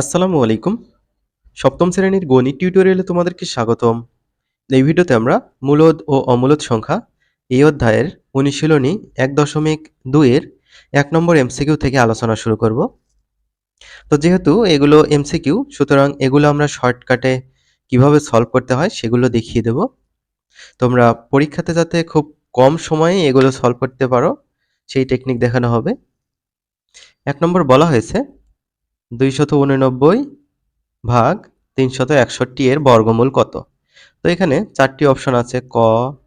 আসসালামু আলাইকুম। সপ্তম শ্রেণির গণিত টিউটোরিয়ালে তোমাদেরকে স্বাগতম। এই ভিডিওতে আমরা মূলদ ও অমূলদ সংখ্যা এই অধ্যায়ের অনুশীলনী এক দশমিক দুইয়ের এক নম্বর এমসিকিউ থেকে আলোচনা শুরু করব। তো যেহেতু এগুলো এমসিকিউ, সুতরাং এগুলো আমরা শর্টকাটে কীভাবে সলভ করতে হয় সেগুলো দেখিয়ে দেব। তোমরা পরীক্ষাতে যাতে খুব কম সময়ে এগুলো সলভ করতে পারো, সেই টেকনিক দেখানো হবে। এক নম্বর বলা হয়েছে দুইশত উননব্বই ভাগ তিনশত একষট্টি এর বর্গমূল কত? তো এখানে চারটি অপশন আছে, ক,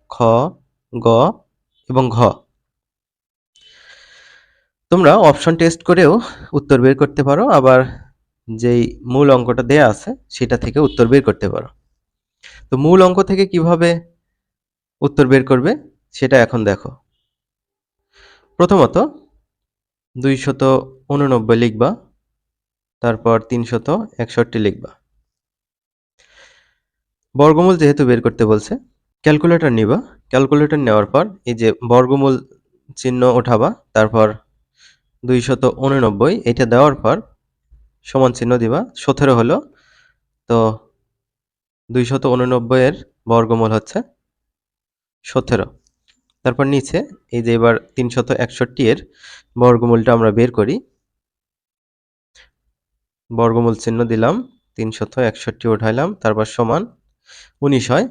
খ, গ এবং ঘ। তোমরা অপশন টেস্ট করেও উত্তর বের করতে পারো, আবার যেই মূল অঙ্কটা দেয়া আছে সেটা থেকে উত্তর বের করতে পারো। তো মূল অঙ্ক থেকে কীভাবে উত্তর বের করবে সেটা এখন দেখো। প্রথমত, দুইশত উননব্বই লিখবা। তারপর তিনশত একষট্টি লিখবা। বর্গমূল যেহেতু বের করতে বলছে ক্যালকুলেটর নিবা। ক্যালকুলেটর নেওয়ার পর এই যে বর্গমূল চিহ্ন ওঠাবা, তারপর দুইশত উননব্বই, এটা দেওয়ার পর সমান চিহ্ন দিবা, সতেরো হলো, তো দুইশত উননব্বইয়ের বর্গমূল হচ্ছে সতেরো। তারপর নিচে এই যে এবার তিনশত একষট্টি এর বর্গমূলটা আমরা বের করি বর্গমূল চিহ্ন দিলাম, তিনশত একষট্টি উঠাইলাম, তারপর সমান উনিশ হয়।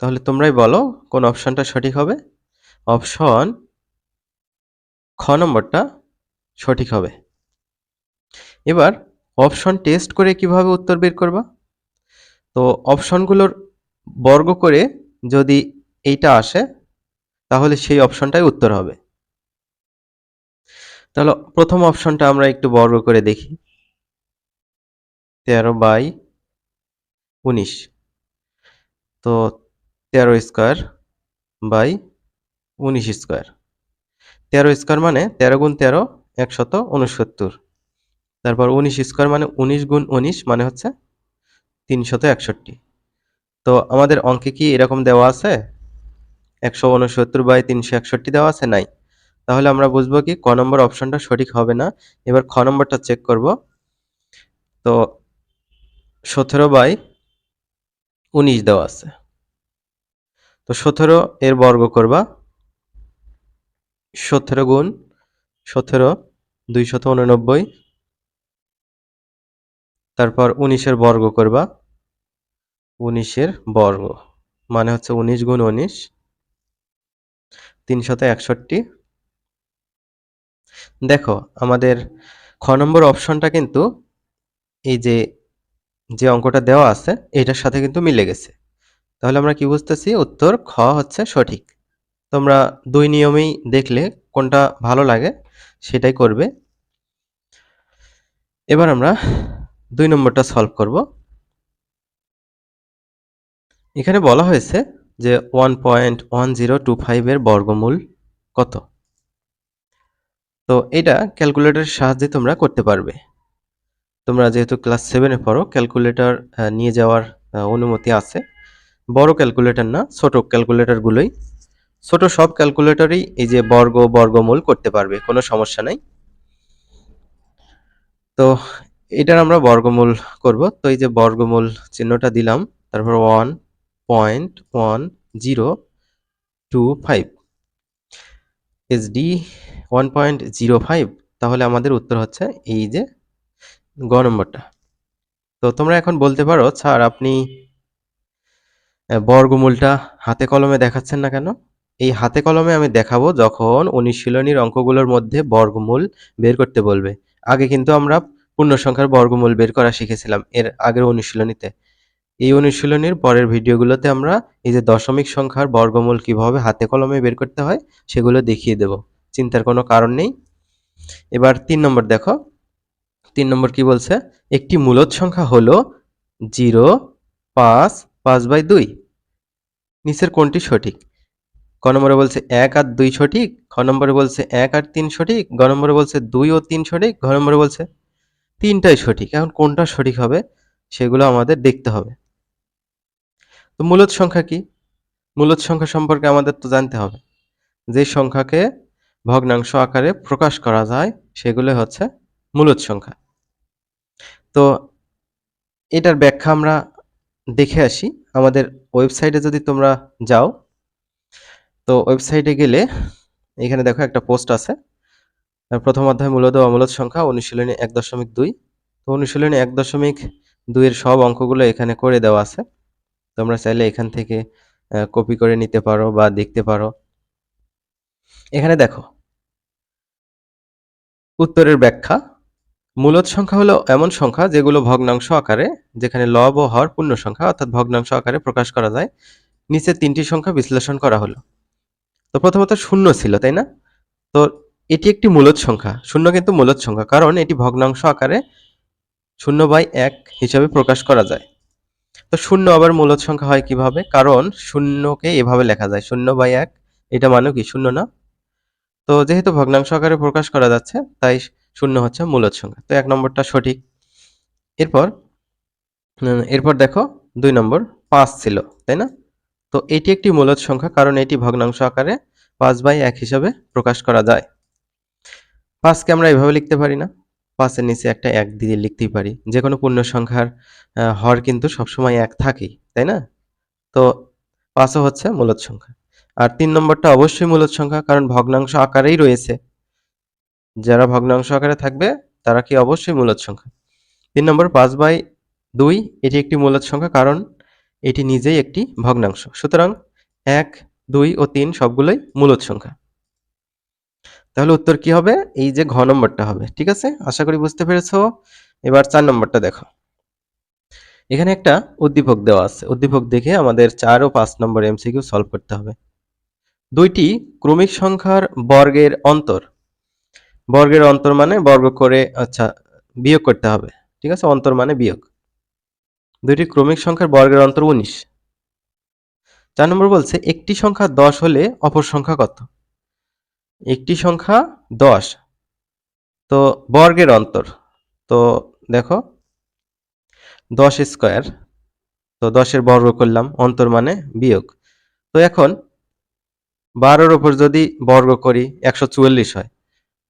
তাহলে তোমরাই বলো কোন অপশনটা সঠিক হবে। অপশন খ নম্বরটা সঠিক হবে। এবার অপশন টেস্ট করে কীভাবে উত্তর বের করবা? তো অপশনগুলোর বর্গ করে যদি এইটা আসে, তাহলে সেই অপশনটাই উত্তর হবে। তাহলে প্রথম অপশনটা আমরা একটু বর্গ করে দেখি। তেরো বাই উনিশ। তো তেরো স্কোয়ার বাই উনিশ স্কোয়ার। তেরো স্কোয়ার মানে তেরো গুণ তেরো, একশত উনসত্তর তারপর উনিশ স্কোয়ার মানে উনিশ গুণ উনিশ মানে হচ্ছে তিনশত একষট্টি। তো আমাদের অঙ্কে কি এরকম দেওয়া আছে? একশো উনসত্তর বাই তিনশো একষট্টি দেওয়া আছে? নাই। তাহলে আমরা বুঝব কি ক নম্বর অপশনটা সঠিক হবে না। এবার খ নম্বরটা চেক করব। তো সতেরো বাই উনিশ দেওয়া আছে। তো সতেরো এর বর্গ করবা। সতেরো গুণ সতেরো দুইশত উননব্বই। তারপর উনিশের বর্গ করবা। উনিশের বর্গ মানে হচ্ছে উনিশ গুণ উনিশ তিনশত একষট্টি। দেখো, আমাদের খ নম্বর অপশনটা কিন্তু এই যে যে অঙ্কটা দেওয়া আছে এটার সাথে কিন্তু মিলে গেছে। তাহলে আমরা কি বুঝতেছি? উত্তর খ হচ্ছে সঠিক। তোমরা দুই নিয়মেই দেখলে কোনটা ভালো লাগে, সেটাই করবে। এবার আমরা দুই নম্বরটা সলভ করব। এখানে বলা হয়েছে যে one point one zero two ফাইভের বর্গমূল কত? তো এটা ক্যালকুলেটরের সাহায্যে তোমরা করতে পারবে। তোমরা যেহেতু ক্লাস সেভেনে পড়ো ক্যালকুলেটর নিয়ে যাওয়ার অনুমতি আছে। বড় ক্যালকুলেটর না, ছোট ক্যালকুলেটরগুলোই ছোট সব ক্যালকুলেটরই এই যে বর্গ, বর্গমূল করতে পারবে, কোনো সমস্যা নাই। তো এটার আমরা বর্গমূল করব। তো এই যে বর্গমূল চিহ্নটা দিলাম, তারপর one point one zero two five SD one point zero five তাহলে আমাদের উত্তর হচ্ছে এই যে গ নম্বরটা। তো তোমরা এখন বলতে পারো, স্যার, আপনি বর্গমূলটা হাতে কলমে দেখাচ্ছেন না কেন? এই হাতে কলমে আমি দেখাবো যখন অনুশীলনীর অঙ্কগুলোর মধ্যে বর্গমূল বের করতে বলবে। আগে কিন্তু আমরা পূর্ণ সংখ্যার বর্গমূল বের করা শিখেছিলাম এর আগের অনুশীলনীতে। এই অনুশীলনীর পরের ভিডিওগুলোতে আমরা এই যে দশমিক সংখ্যার বর্গমূল কীভাবে হাতে কলমে বের করতে হয়, সেগুলো দেখিয়ে দেব। চিন্তার কোনো কারণ নেই। এবার তিন নম্বর দেখো। তিন নম্বর কি বলছে? একটি মূলত সংখ্যা হলো জিরো, পাঁচ পাঁচ বাই দুই। নিচের কোনটি সঠিক? ক নম্বরে বলছে এক আর দুই সঠিক, খ নম্বরে বলছে এক আর তিন সঠিক, গ নম্বরে বলছে দুই ও তিন সঠিক, ঘ নম্বরে বলছে তিনটাই সঠিক। এখন কোনটা সঠিক হবে সেগুলো আমাদের দেখতে হবে। তো মূলত সংখ্যা কি? মূলত সংখ্যা সম্পর্কে আমাদের তো জানতে হবে। যে সংখ্যাকে ভগ্নাংশ আকারে প্রকাশ করা যায়, সেগুলো হচ্ছে মূলত সংখ্যা। তো এটার ব্যাখ্যা আমরা দেখে আসি। আমাদের ওয়েবসাইটে যদি তোমরা যাও, তো ওয়েবসাইটে গেলে এখানে দেখো একটা পোস্ট আছে। প্রথম অধ্যায় মূলত অমূলত সংখ্যা, অনুশীলনী এক দশমিক দুই। তো অনুশীলনী এক দশমিক দুইয়ের সব অঙ্কগুলো এখানে করে দেওয়া আছে। তোমরা চাইলে এখান থেকে কপি করে নিতে পারো বা দেখতে পারো। এখানে দেখো উত্তরের ব্যাখ্যা, মূলত সংখ্যা হলো এমন সংখ্যা যেগুলো ভগ্নাংশ আকারে, যেখানে লব ও হর পূর্ণ সংখ্যা, অর্থাৎ ভগ্নাংশ আকারে প্রকাশ করা যায়। নিচে তিনটি সংখ্যা বিশ্লেষণ করা হলো। তো প্রথমত শূন্য ছিল, তাই না? তো এটি একটি মূলত সংখ্যা। শূন্য কিন্তু মূলত সংখ্যা, কারণ এটি ভগ্নাংশ আকারে শূন্য বাই এক হিসাবে প্রকাশ করা যায়। তো শূন্য আবার মূলত সংখ্যা হয় কীভাবে? কারণ শূন্যকে এভাবে লেখা যায়। শূন্য বাই এক, এটা মানে কি? শূন্য না? তো যেহেতু ভগ্নাংশ আকারে প্রকাশ করা যাচ্ছে, তাই শূন্য হচ্ছে মূলত সংখ্যা। তো এক নম্বরটা সঠিক। এরপর এরপর দেখো, দুই নম্বর, পাঁচ ছিল, তাই না? তো এটি একটি মূলত সংখ্যা, কারণ এটি ভগ্নাংশ আকারে পাঁচ বাই এক হিসাবে প্রকাশ করা যায়। পাঁচকে আমরা এভাবে লিখতে পারি না। পাঁচের নিচে একটা এক দিয়ে লিখতেই পারি। যে কোনো পূর্ণ সংখ্যার হর কিন্তু সবসময় এক থাকেই, তাই না? তো পাঁচও হচ্ছে মূলত সংখ্যা। আর তিন নম্বরটা অবশ্যই মূলত সংখ্যা, কারণ ভগ্নাংশ আকারেই রয়েছে। যারা ভগ্নাংশ আকারে থাকবে, তারা কি অবশ্যই মূলত সংখ্যা। তিন নম্বর পাঁচ বাই দুই, এটি একটি মূলত সংখ্যা, কারণ এটি নিজেই একটি ভগ্নাংশ। সুতরাং এক, দুই ও তিন সবগুলোই মূলত সংখ্যা। তাহলে উত্তর কি হবে? এই যে ঘ নম্বরটা হবে, ঠিক আছে? আশা করি বুঝতে পেরেছ? এবার চার নম্বরটা দেখো। এখানে একটা উদ্দীপক দেওয়া আছে। উদ্দীপক দেখে আমাদের চার ও পাঁচ নম্বর এমসিকিউ সলভ করতে হবে। দুইটি ক্রমিক সংখ্যার বর্গের অন্তর। বর্গের অন্তর মানে বর্গ করে আচ্ছা বিয়োগ করতে হবে, ঠিক আছে? অন্তর মানে বিয়োগ। দুইটি ক্রমিক সংখ্যার বর্গের অন্তর উনিশ। চার নম্বর বলছে, একটি সংখ্যা দশ হলে অপর সংখ্যা কত? একটি সংখ্যা দশ। তো বর্গের অন্তর, তো দেখো, দশ স্কোয়ার, তো দশের বর্গ করলাম, অন্তর মানে বিয়োগ। তো এখন বারোর ওপর যদি বর্গ করি, একশো চুয়াল্লিশ হয়।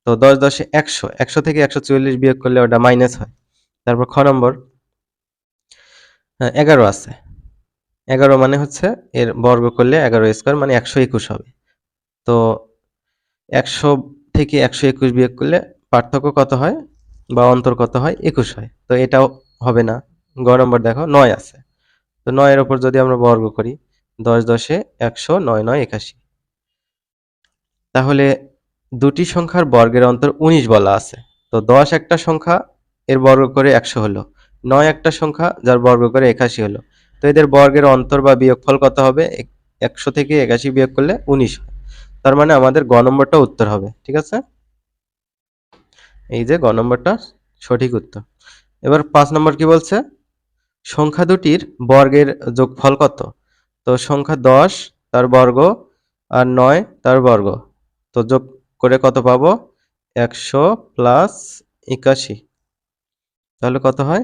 তো দশ দশে একশো একশো থেকে একশো চুয়াল্লিশ বিয়োগ করলে ওটা মাইনাস হয়। তারপর খ নম্বর এগারো আছে। এগারো মানে হচ্ছে এর বর্গ করলে এগারো স্কোয়ার মানে একশো একুশ হবে। তো একশো থেকে একশো একুশ বিয়োগ করলে পার্থক্য কত হয়? বা অন্তর কত হয়? একুশ হয়। তো এটাও হবে না। গ নম্বর দেখো, নয় আছে। তো নয়ের ওপর যদি আমরা বর্গ করি, দশ দশে একশো, নয় নয় একাশি। তাহলে দুটি সংখ্যার বর্গের অন্তর উনিশ বলা আছে। তো দশ একটা সংখ্যা, এর বর্গ করে একশো হলো। নয় একটা সংখ্যা, যার বর্গ করে একাশি হলো। তো এদের বর্গের অন্তর বা বিয়োগফল কত হবে? একশো থেকে একাশি বিয়োগ করলে উনিশ তার মানে আমাদের গ নম্বরটা উত্তর হবে, ঠিক আছে? এই যে গ নম্বরটা সঠিক উত্তর। এবার পাঁচ নম্বর কি বলছে? সংখ্যা দুটির বর্গের যোগফল কত? তো সংখ্যা দশ, তার বর্গ, আর নয়, তার বর্গ। তো যোগ করে কত পাবো? একশো প্লাস একাশি। তাহলে কত হয়?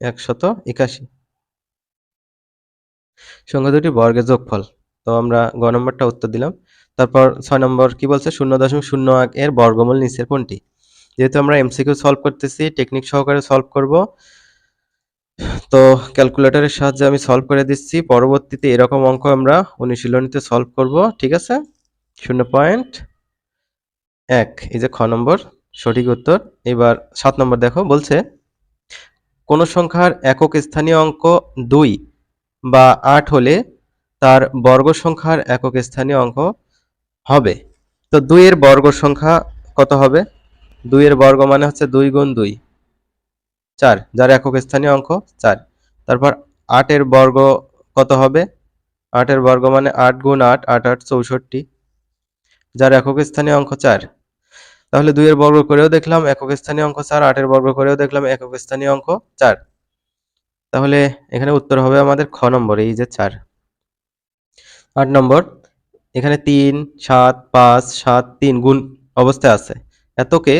একশত একাশি। সংখ্যা দুটি বর্গের যোগফল। তো আমরা গ নম্বরটা উত্তর দিলাম। তারপর ছয় নম্বর কি বলছে? শূন্য দশমিক শূন্য এক এর বর্গমূল নিচের কোনটি? যেহেতু আমরা এমসিকিউ সলভ করতেছি, টেকনিক সহকারে সলভ করব। তো ক্যালকুলেটরের সাহায্যে আমি সলভ করে দিচ্ছি। পরবর্তীতে এরকম অঙ্ক আমরা অনুশীলনীতে সলভ করব। ঠিক আছে? শূন্য পয়েন্ট এক, এই যে খ নম্বর, সঠিক উত্তর। এবার সাত নম্বর দেখো, বলছে, কোন সংখ্যার একক স্থানীয় অঙ্ক দুই বা আট হলে তার বর্গ সংখ্যার একক স্থানীয় অঙ্ক হবে। তো দুইয়ের বর্গ সংখ্যা কত হবে? দুইয়ের বর্গ মানে হচ্ছে দুই গুণ দুই। চার, যার একক স্থানীয় অঙ্ক চার। তারপর আটের বর্গ কত হবে? আটের বর্গ মানে আট গুণ আট আট আট চৌষট্টি। যার একক স্থানীয় অঙ্ক চার। তাহলে দুইয়ের বর্গ করেও দেখলাম একক স্থানীয় অঙ্ক চার, আটের বর্গ করেও দেখলাম একক স্থানীয় অঙ্ক চার। তাহলে এখানে উত্তর হবে আমাদের খ নম্বর, এই যে চার। আট নম্বর, এখানে তিন, সাত, পাঁচ, সাত, তিন গুণ অবস্থায় আছে। এতকে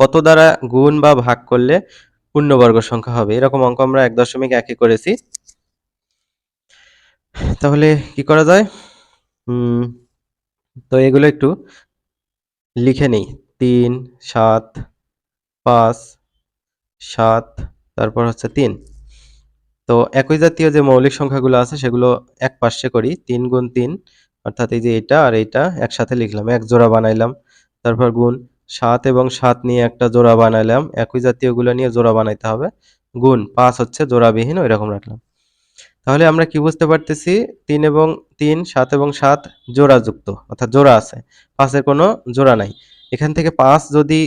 কত দ্বারা গুণ বা ভাগ করলে পূর্ণবর্গ সংখ্যা হবে? এরকম অঙ্ক আমরা এক দশমিক একে করেছি। তাহলে কি করা যায়? তো এগুলো একটু লিখে নেই। তিন, সাত, পাঁচ, সাত, তারপর হচ্ছে তিন। তো একই জাতীয় যে মৌলিক সংখ্যাগুলো আছে, সেগুলো এক পাশে করি, তিন গুণ তিন, অর্থাৎ এই যে এটা আর এইটা একসাথে লিখলাম, এক জোড়া বানাইলাম। তারপর গুণ সাত এবং সাত নিয়ে একটা জোড়া বানাইলাম, একই জাতীয়গুলো নিয়ে জোড়া বানাইতে হবে। গুণ পাঁচ হচ্ছে জোড়াবিহীন ওই রকম রাখলাম। তাহলে আমরা কি বুঝতে পারতেছি? তিন এবং তিন, সাত এবং সাত জোড়া যুক্ত অর্থাৎ জোড়া আছে, পাঁচের কোনো জোড়া নাই। এখান থেকে পাঁচ যদি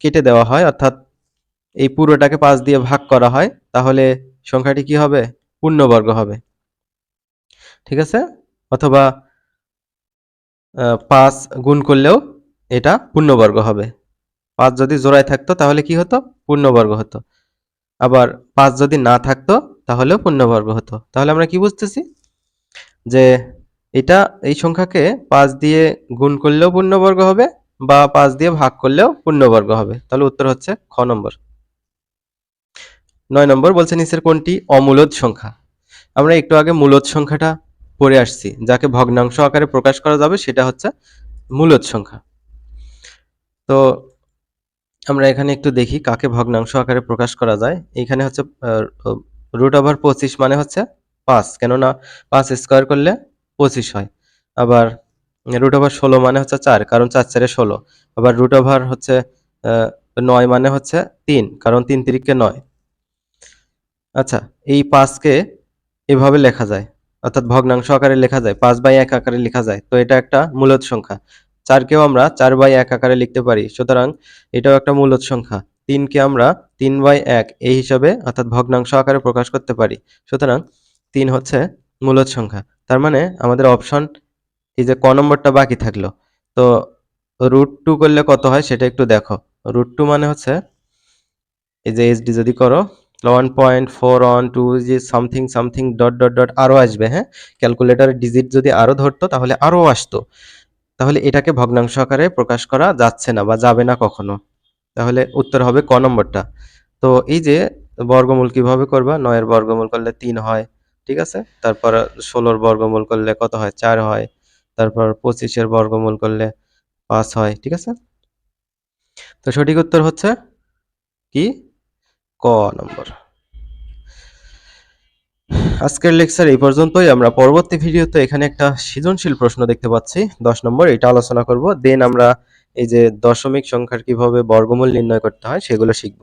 কেটে দেওয়া হয়, অর্থাৎ এই পুরোটাকে পাঁচ দিয়ে ভাগ করা হয়, তাহলে সংখ্যাটি কি হবে? পূর্ণবর্গ হবে। ঠিক আছে? অথবা পাঁচ গুণ করলেও এটা পূর্ণবর্গ হবে। পাঁচ যদি জোড়ায় থাকতো, তাহলে কি হতো? পূর্ণবর্গ হতো। আবার পাঁচ যদি না থাকতো, তাহলেও পূর্ণবর্গ হতো। তাহলে আমরা কি বুঝতেছি? যে এটা, এই সংখ্যাকে পাঁচ দিয়ে গুণ করলেও পূর্ণবর্গ হবে বা পাঁচ দিয়ে ভাগ করলেও পূর্ণবর্গ হবে। তাহলে উত্তর হচ্ছে খ নম্বর। নয় নম্বর বলছে নিচের কোনটি? অমূলদ সংখ্যা। আমরা একটু আগে মূলদ সংখ্যাটা পড়ে আসছি। যাকে ভগ্নাংশ আকারে প্রকাশ করা যাবে, সেটা হচ্ছে মূলদ সংখ্যা। তো আমরা এখানে একটু দেখি কাকে ভগ্নাংশ আকারে প্রকাশ করা যায়। এখানে হচ্ছে রুট ওভার পঁচিশ মানে হচ্ছে পাঁচ। কেননা পাঁচ স্কোয়ার করলে পঁচিশ হয়। আবার রুট ওভার ষোলো মানে হচ্ছে চার, কারণ চার চারে ষোলো। আবার রুট ওভার হচ্ছে নয় মানে হচ্ছে তিন, কারণ তিন তিরিখকে নয়। আচ্ছা এই পাঁচকে এভাবে লেখা যায়, অর্থাৎ ভগ্নাংশ আকারে লেখা যায়, পাঁচ বাই এক আকারে লেখা যায়। তো এটা একটা মূলত সংখ্যা। চারকেও আমরা চার বাই এক আকারে লিখতে পারি, সুতরাং এটাও একটা মূলত সংখ্যা। তিনকে আমরা তিন বাই এক, এই হিসাবে অর্থাৎ ভগ্নাংশ আকারে প্রকাশ করতে পারি। সুতরাং তিন হচ্ছে মূলত সংখ্যা। তার মানে আমাদের অপশন এই যে ক নম্বরটা বাকি থাকল, তো রুট টু করলে কত হয় সেটা একটু দেখো। রুট টু মানে হচ্ছে এই যে এইচডি যদি করো one point four one two যে something something dot dot dot আরও আসবে হ্যাঁ? ক্যালকুলেটারের ডিজিট যদি আরও ধরতো, তাহলে আরও আসতো। তাহলে এটাকে ভগ্নাংশ আকারে প্রকাশ করা যাচ্ছে না বা যাবে না কখনো। তাহলে উত্তর হবে ক নম্বরটা। তো এই যে বর্গমূল কীভাবে করবা? নয়ের বর্গমূল করলে তিন হয়, ঠিক আছে? তারপর ষোলোর বর্গমূল করলে কত হয়? চার হয়। তারপর পঁচিশের বর্গমূল করলে পাঁচ হয়, ঠিক আছে? তো সঠিক উত্তর হচ্ছে কি? ক নম্বর। আজকের লেকচার এই পর্যন্তই। আমরা পরবর্তী ভিডিওতে এখানে একটা সৃজনশীল প্রশ্ন দেখতে পাচ্ছি। দশ নম্বর, এটা আলোচনা করব। দেন আমরা এই যে দশমিক সংখ্যার কীভাবে বর্গমূল নির্ণয় করতে হয় সেগুলো শিখব।